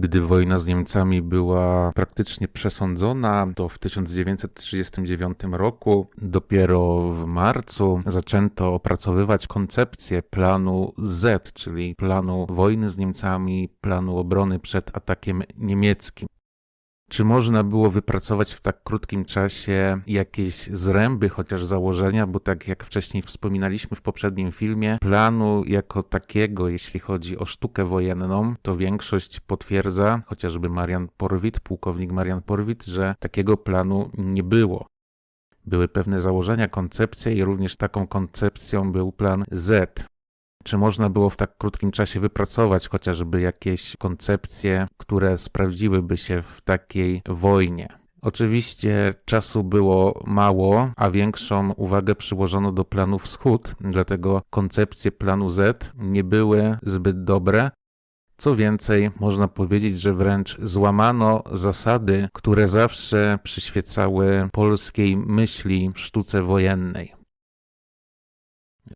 Gdy wojna z Niemcami była praktycznie przesądzona, to w 1939 roku, dopiero w marcu, zaczęto opracowywać koncepcję planu Z, czyli planu wojny z Niemcami, planu obrony przed atakiem niemieckim. Czy można było wypracować w tak krótkim czasie jakieś zręby, chociaż założenia, bo tak jak wcześniej wspominaliśmy w poprzednim filmie, planu jako takiego, jeśli chodzi o sztukę wojenną, to większość potwierdza, chociażby Marian Porwit, pułkownik Marian Porwit, że takiego planu nie było. Były pewne założenia, koncepcje i również taką koncepcją był plan Z. Czy można było w tak krótkim czasie wypracować chociażby jakieś koncepcje, które sprawdziłyby się w takiej wojnie? Oczywiście czasu było mało, a większą uwagę przyłożono do planu Wschód, dlatego koncepcje planu Z nie były zbyt dobre. Co więcej, można powiedzieć, że wręcz złamano zasady, które zawsze przyświecały polskiej myśli sztuce wojennej.